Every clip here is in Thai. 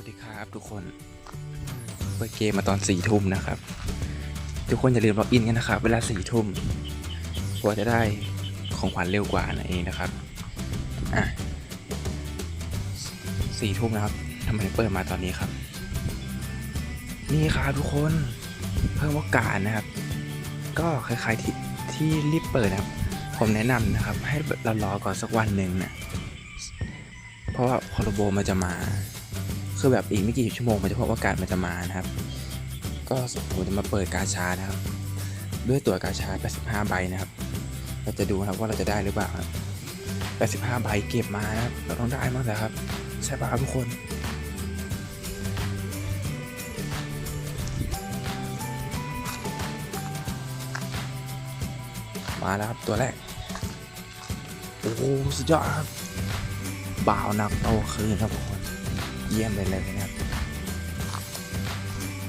วัสดีครับทุกคนเปิดเกมมาตอนสี่ทุ่มนะครับ ทุกคนอย่าลืมล็อกอินกันนะครับ เวลาสี่ทุ่มกว่าจะได้ของขวัญเร็วกว่านั่นเองนะครับอะสี่ทุ่มนะครับทำไมเปิดมาตอนนี้ครับ นี่ครับทุกคนเพิ่มโอกาสนะครับ ก็คล้ายๆที่ที่รีบเปิดนะครับ ผมแนะนำนะครับ ให้เรารอก่อนสักวันหนึ่งนะเพราะว่าคอร์โบมันจะมา คือแบบอีกไม่กี่ชั่วโมงมันจะพบอากาศมันจะมานะครับ ก็ผมจะมาเปิดกาชานะครับ ด้วยตั๋วกาชา 85 ใบนะครับ เราจะดูนะครับว่าเราจะได้หรือเปล่าครับ85 ใบเก็บมานะครับเราต้องได้มากแล้วครับใช่ป่ะครับทุกคนมาแล้วครับตัวแรก โอ้สุดยอดครับบ่าวนักโตคืนครับทุกคน เยี่ยมไปเลยนะครับ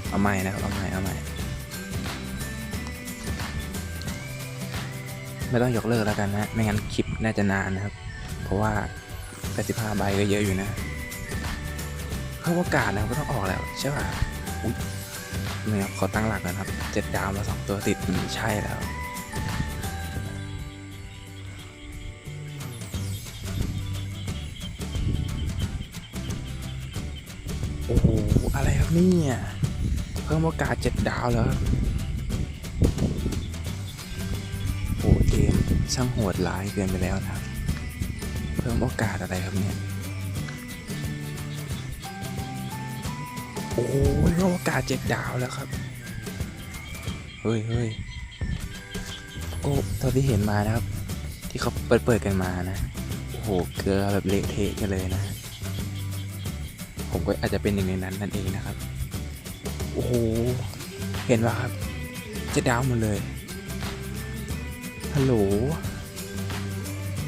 เอาใหม่นะครับเอาใหม่เอาใหม่ ไม่ต้องยกเลิกแล้วกันนะ ไม่งั้นคลิปน่าจะนานนะครับ เพราะว่า85ใบก็เยอะอยู่นะเพิ่มโอกาสนะก็ต้องออกแล้วใช่ป่ะอุ๊ยนี่ครับขอตั้งหลักก่อนครับ เจ็ดดาวมาสองตัวติดใช่แล้ว อ้โห อะไรครับเนี่ย เพิ่มโอกาสเจ็ดดาวแล้วโอ้เกมช่างโหดร้ายเกินไปแล้วนะครับ เพิ่มโอกาสอะไรครับเนี่ย โอ้โหเพิ่มโอกาสเจ็ดดาวแล้วครับ เฮ้ยเฮ้ยก็เท่าที่เห็นมานะครับ ที่เขาเปิดเปิดกันมานะ โอ้โห เกลือแบบเละเทะกันเลยนะ ผมก็อาจจะเป็นหนึ่งในนั้นนั่นเองนะครับ โอ้โห เห็นว่าครับ จะดาวหมดเลย ฮัลโหล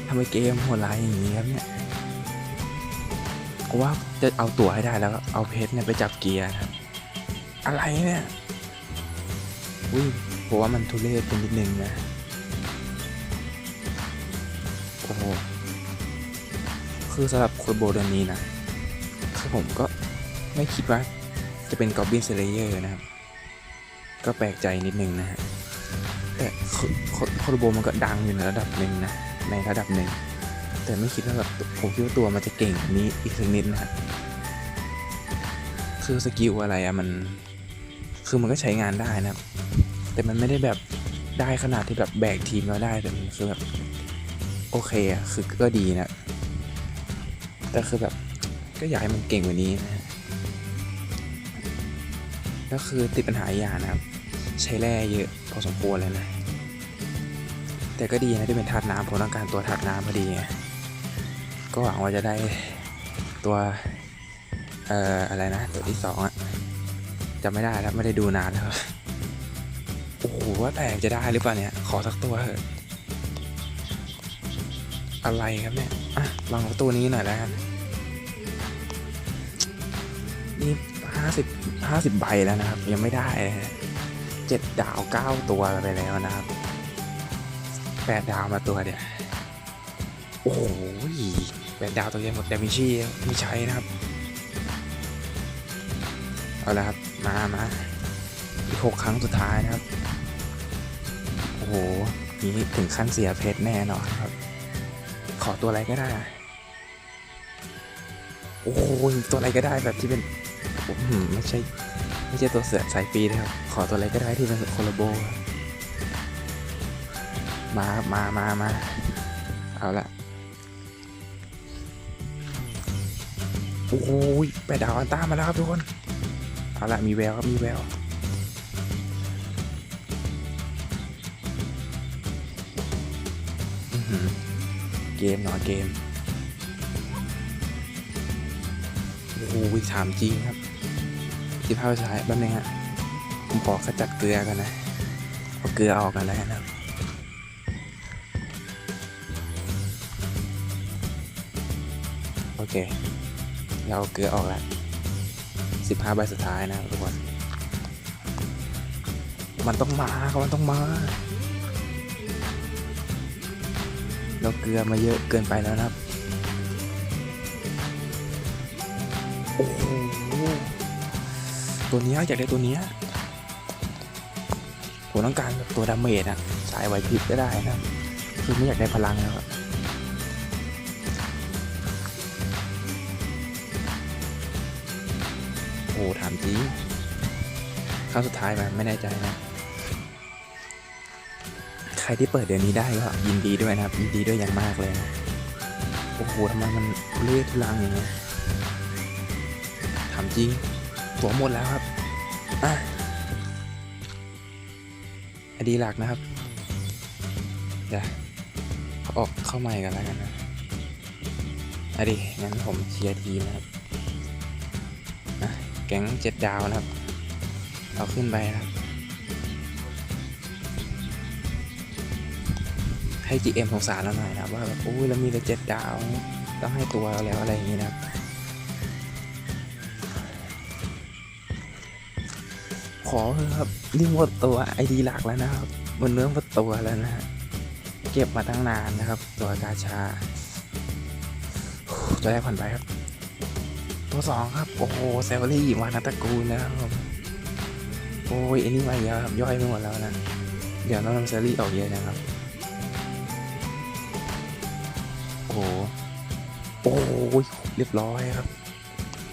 ทำไมเกมโหดร้ายอย่างนี้ครับเนี่ยกูว่าจะเอาตั๋วให้ได้แล้วก็เอาเพชรเนี่ยไปจับเกียร์ครับ อะไรเนี่ย อุ้ยผมว่ามันทุเรศเป็นนิดนึงนะ โอ้โห คือสำหรับคนโบเดนนี้นะ ผมก็ไม่คิดว่าจะเป็นกอบบินเซเลเยอร์นะครับ ก็แปลกใจนิดนึงนะฮะ แต่โคโรโบมันก็ดังอยู่ในระดับหนึ่งนะ ในระดับหนึ่ง แต่ไม่คิดว่าแบบผมคิดว่าตัวมันจะเก่งนี้อีกสักนิดนะฮะ คือสกิลอะไรอะมัน คือมันก็ใช้งานได้นะครับ แต่มันไม่ได้แบบได้ขนาดที่แบบแบกทีมเราได้แต่มันคือแบบโอเคอะคือก็ดีนะ แต่คือแบบ ก็อยากให้มันเก่งกว่านี้นะฮะแล้วคือติดปัญหาอย่างนะครับ ใช้แร่เยอะพอสมควรเลยนะ แต่ก็ดีนะที่เป็นธาตุน้ำผมต้องการตัวธาตุน้ำพอดีไงก็หวังว่าจะได้ตัว เอ่ออะไรนะ ตัวที่สองอะจำไม่ได้แล้วไม่ได้ดูนานแล้วโอ้โหว่าแต่จะได้หรือเปล่าเนี่ย ขอสักตัวเถอะอะไรครับเนี่ย อะลองตัวนี้หน่อยแล้วกัน นี่ห้าสิบห้าสิบใบแล้วนะครับ ยังไม่ได้เจ็ดดาวเก้าตัวไปแล้วนะครับแปดดาวมาตัวเดียวโอ้โหแปดดาวตัวเดียวหมดแต่มีชี่มีใช้นะครับ เอาละครับ มามาอีกหกครั้งสุดท้ายนะครับ โอ้โหนี่ถึงขั้นเสียเพชรแน่นอนครับ ขอตัวอะไรก็ได้ โอ้โหตัวอะไรก็ได้แบบที่เป็น ผมไม่ใช่ไม่ใช่ตัวเสือสายฟรีนะครับ ขอตัวอะไรก็ได้ที่เป็นโคโลโบครับมาครับมามามาเอาละโอ้โหแปดดาวอันต้ามาแล้วครับทุกคน เอาละมีแววครับ มีแววเกมหนอเกม โอ้โหถามจริงครับ สิบห้าสุดท้ายแป๊บนึงฮะผมขอขจัดเกลือกันนะเอาเกลือออกกันแล้วกันครับโอเค เราเอาเกลือออกแล้วสิบห้าใบสุดท้ายนะทุกคน มันต้องมาครับมันต้องมา เราเกลือมาเยอะเกินไปแล้วนะครับ โอ้ ตัวนี้อยากได้ตัวนี้ผมต้องการแบบตัวดาเมจอะสายไหวพริบก็ได้นะคือไม่อยากได้พลังแล้วอะโอ้โหถามจริงครั้งสุดท้ายมันไม่แน่ใจนะ ใครที่เปิดเดือนนี้ได้ก็ยินดีด้วยนะครับ ยินดีด้วยอย่างมากเลยนะโอ้โหทำไมมันทุเรศทุลังอย่างเงี้ยถามจริง ตัวหมดแล้วครับอะอดีหลักนะครับ เดี๋ยวออกเข้าใหม่กันแล้วกันนะอดีงั้นผมเชียร์ทีมนะครับอะแก๊งเจ็ดดาวนะครับ เอาขึ้นไปนะครับ ให้ GM สงสารเราหน่อยนะว่าแบบโอ้ยเรามีแต่เจ็ดดาว ต้องให้ตัวเราแล้วอะไรอย่างนี้นะครับ ขอครับนี่หมดตัวไอดีหลักแล้วนะครับหมดเนื้อหมดตัวแล้วนะฮะเก็บมาตั้งนานนะครับ ตัวกาชา ตัวแรกผ่านไปครับ ตัวสองครับ โอ้โหเซลลี่วานาตระกูลนะครับโอ้ยอันนี้มาเยอะครับย่อยไปหมดแล้วนะ เดี๋ยวน้องนำเซลลี่ออกเยอะนะครับ โอ้โหโอ้ยเรียบร้อยครับ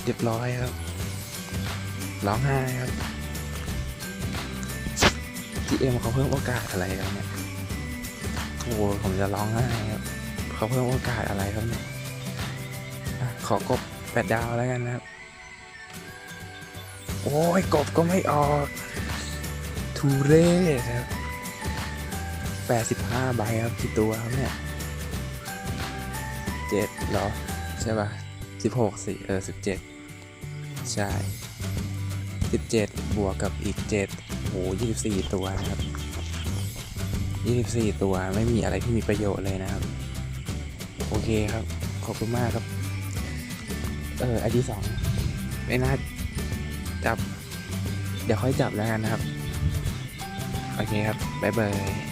เรียบร้อยครับร้องไห้ครับ GM เขาเพิ่มโอกาสอะไรครับเนี่ยโอ้โหผมจะร้องไห้ครับเขาเพิ่มโอกาสอะไรครับเนี่ยขอกบแปดดาวแล้วกันนะครับ โอ้ยกบก็ไม่ออกทูเร่ครับแปดสิบห้าใบครับกี่ตัวครับเนี่ยเจ็ดหรอ ใช่ป่ะสิบหกสิเออสิบเจ็ดใช่สิบเจ็ดบวกกับอีกเจ็ด โอ้ยี่สิบสี่ตัวนะครับยี่สิบสี่ตัวไม่มีอะไรที่มีประโยชน์เลยนะครับ โอเคครับ ขอบคุณมากครับ เออไอดีสองไม่น่าจับ เดี๋ยวค่อยจับแล้วกันนะครับ โอเคครับ บ๊ายบาย